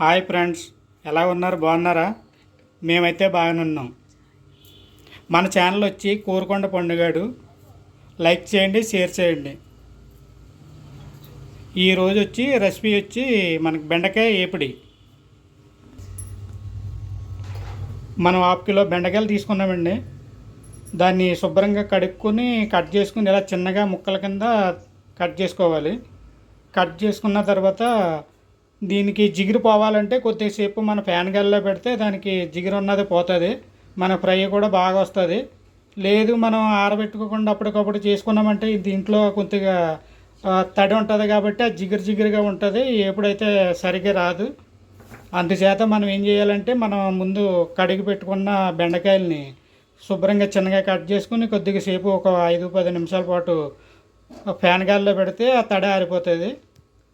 Hi friends ఎలా ఉన్నారు? బాగున్నారా? మేమైతే బాగానే ఉన్నాం. మన ఛానల్ వచ్చి కూరకొండ పండుగాడు. లైక్ చేయండి షేర్ చేయండి. ఈరోజు వచ్చి రెసిపీ వచ్చి మనకి బెండకాయ ఏపిడి. మనం హాఫ్ కిలో బెండకాయలు తీసుకున్నామండి. దాన్ని శుభ్రంగా కడుక్కొని కట్ చేసుకుని ఇలా చిన్నగా ముక్కల కింద కట్ చేసుకోవాలి. కట్ చేసుకున్న తర్వాత దీనికి జిగురు పోవాలంటే కొద్దిసేపు మన ఫ్యాన్ గల్లో పెడితే దానికి జిగురు ఉన్నది పోతుంది. మన ఫ్రై కూడా బాగా వస్తుంది. లేదు మనం ఆరబెట్టుకోకుండా అప్పటికప్పుడు చేసుకున్నామంటే దీంట్లో కొద్దిగా తడి ఉంటుంది కాబట్టి ఆ జిగురు జిగురుగా ఉంటుంది. ఎప్పుడైతే సరిగ్గా రాదు. అందుచేత మనం ఏం చేయాలంటే మనం ముందు కడిగి పెట్టుకున్న బెండకాయల్ని శుభ్రంగా చిన్నగా కట్ చేసుకుని కొద్దిగా సేపు ఒక ఐదు పది నిమిషాల పాటు ఫ్యాన్ గాల్లో పెడితే ఆ తడి ఆరిపోతుంది.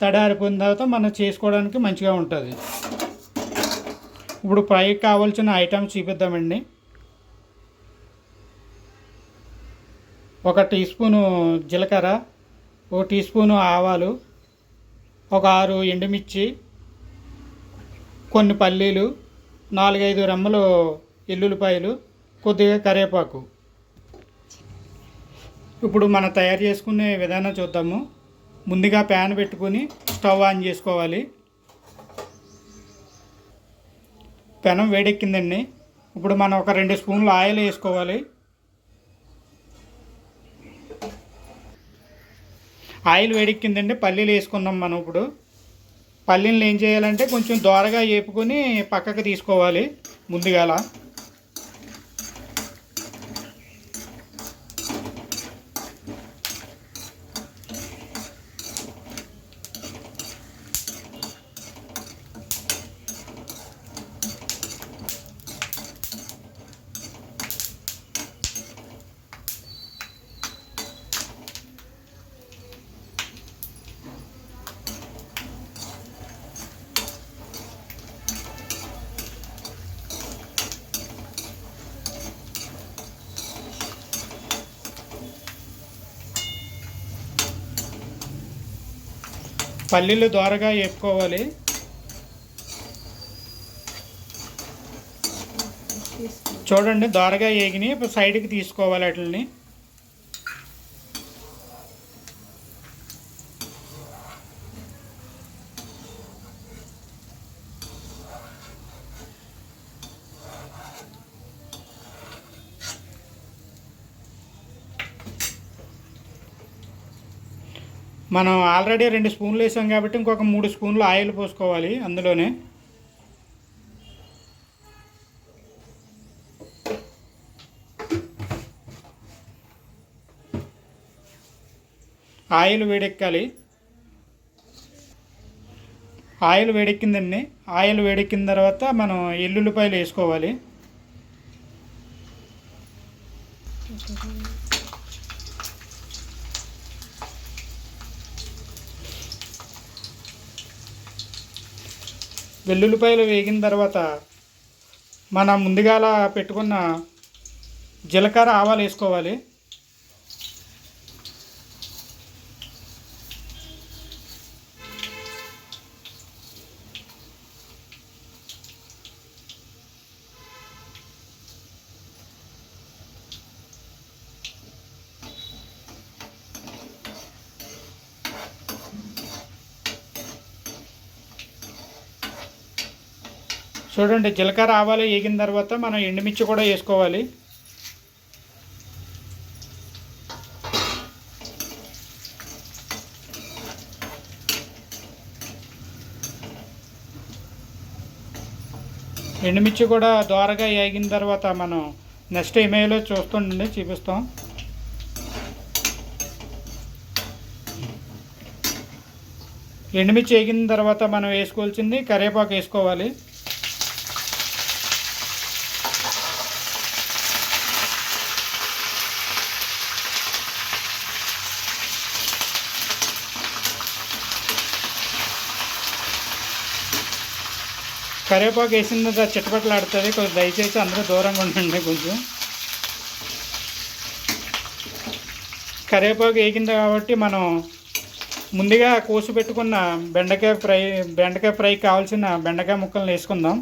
తడారిపోయిన తర్వాత మనం చేసుకోవడానికి మంచిగా ఉంటుంది. ఇప్పుడు ఫ్రైకి కావాల్సిన ఐటమ్స్ చూపిద్దామండి. ఒక టీ స్పూను జీలకర్ర ఒక టీ స్పూను ఆవాలు ఒక ఆరు ఎండుమిర్చి కొన్ని పల్లీలు నాలుగైదు రెమ్మలు ఎల్లుల్లిపాయలు కొద్దిగా కరివేపాకు. ఇప్పుడు మనం తయారు చేసుకునే విధానం చూద్దాము. ముందుగా ప్యాన్ పెట్టుకుని స్టవ్ ఆన్ చేసుకోవాలి. పెనం వేడెక్కిందండి. ఇప్పుడు మనం ఒక రెండు స్పూన్లు ఆయిల్ వేసుకోవాలి. ఆయిల్ వేడెక్కిందండి పల్లీలు వేసుకుందాం మనం ఇప్పుడు. పల్లీలు ఏం చేయాలంటే కొంచెం దోరగా వేపుకొని పక్కకు తీసుకోవాలి ముందుగాల. పల్లీలు దోరగా వేపుకోవాలి చూడండి దోరగా వేగిని ఇప్పుడు సైడ్కి తీసుకోవాలి వాటిని మనం ఆల్రెడీ రెండు స్పూన్లు వేసాం కాబట్టి ఇంకొక మూడు స్పూన్లు ఆయిల్ పోసుకోవాలి అందులోనే. ఆయిల్ వేడెక్కాలి. ఆయిల్ వేడెక్కిందండి. ఆయిల్ వేడెక్కిన తర్వాత మనం ఎల్లుల్లిపాయలు వేసుకోవాలి. వెల్లుల్లిపాయలు వేగిన తర్వాత మనం ముందుగాల పెట్టుకున్న జీలకర్ర ఆవాలు వేసుకోవాలి. చూడండి జీలకర్ర ఆవాలు వేగిన తర్వాత మనం ఎండుమిర్చి కూడా వేసుకోవాలి. ఎండుమిర్చి కూడా దోరగా వేగిన తర్వాత మనం నెక్స్ట్ ఇమేజ్లో చూస్తుండండి చూపిస్తాం. ఎండుమిర్చి వేగిన తర్వాత మనం వేసుకోవాల్సింది కరివేపాకు వేసుకోవాలి. కరివేపాకు వేసిన చిట్టపట్లు ఆడుతుంది కొంచెం దయచేసి అందరూ దూరంగా ఉండండి కొంచెం. కరివేపాకు వేగింది కాబట్టి మనం ముందుగా కోసి పెట్టుకున్న బెండకాయ ఫ్రై బెండకాయ ఫ్రై కావాల్సిన బెండకాయ ముక్కలను వేసుకుందాం.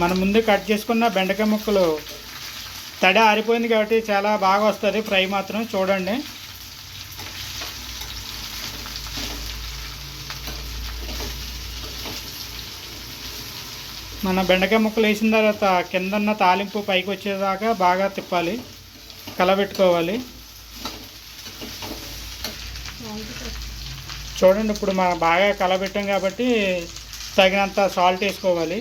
మనం ముందు కట్ చేసుకున్న బెండకాయ ముక్కలు తడి ఆరిపోయింది కాబట్టి చాలా బాగా వస్తుంది. ఫ్రై మాత్రం చూడండి. మన బెండకాయ ముక్కలు వేసిన తర్వాత కిందన్న తాలింపు పైకి వచ్చేదాకా బాగా తిప్పాలి. కలబెట్టుకోవాలి. చూడండి ఇప్పుడు మనం బాగా కలబెట్టాం కాబట్టి తగినంత సాల్ట్ వేసుకోవాలి.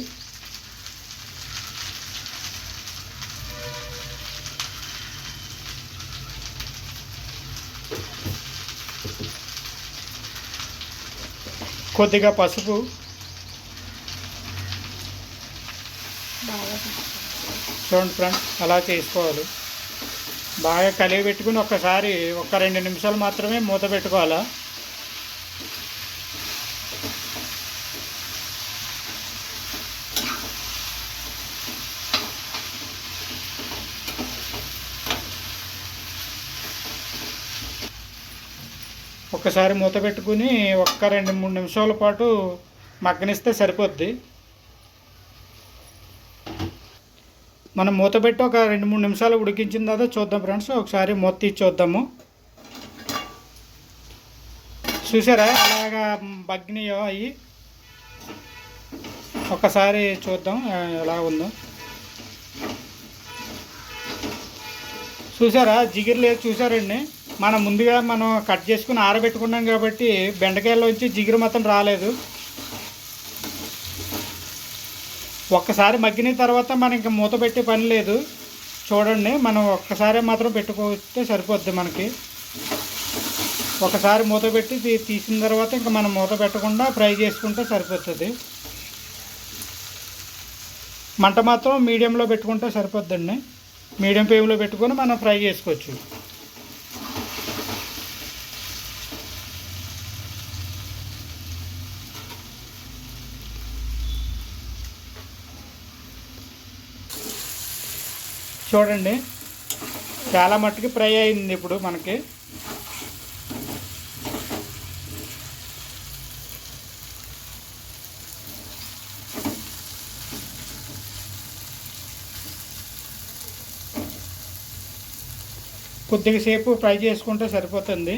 కొద్దిగా పసుపు. చూడండి ఫ్రెండ్స్ అలా చేసుకోవాలి. బాగా కలిగి పెట్టుకుని ఒక్కసారి ఒక రెండు నిమిషాలు మాత్రమే మూత పెట్టుకోవాలా? ఒక్కసారి మూత పెట్టుకుని ఒక్క రెండు మూడు నిమిషాల పాటు మగ్గనిస్తే సరిపోద్ది. మనం మూత పెట్టి ఒక రెండు మూడు నిమిషాలు ఉడికించిన తర్వాత చూద్దాం ఫ్రెండ్స్. ఒకసారి మూత తీసి చూద్దాము. చూసారా? అలాగా బగ్నియో అయ్యి ఒకసారి చూద్దాం ఎలా ఉందో. చూసారా? జిగిరి లేదు చూసారండి మనం ముందుగా మనం కట్ చేసుకుని ఆరబెట్టుకున్నాం కాబట్టి బెండకాయలోంచి జిగురు మొత్తం రాలేదు. ఒక్కసారి మగ్గిన తర్వాత మనం ఇంకా మూత పెట్టే పని లేదు. చూడండి మనం ఒక్కసారి మాత్రం పెట్టుకోతే సరిపోద్ది మనకి. ఒకసారి మూత పెట్టి తీసిన తర్వాత ఇంకా మనం మూత పెట్టకుండా ఫ్రై చేసుకుంటే సరిపోతుంది. మంట మాత్రం మీడియంలో పెట్టుకుంటే సరిపోద్దండి. మీడియం ఫ్లేమ్లో పెట్టుకొని మనం ఫ్రై చేసుకోవచ్చు. చూడండి. చాలా మట్టుకి ఫ్రై అయింది ఇప్పుడు మనకి. కొద్దిగా సేపు ఫ్రై చేసుకుంటే సరిపోతుంది.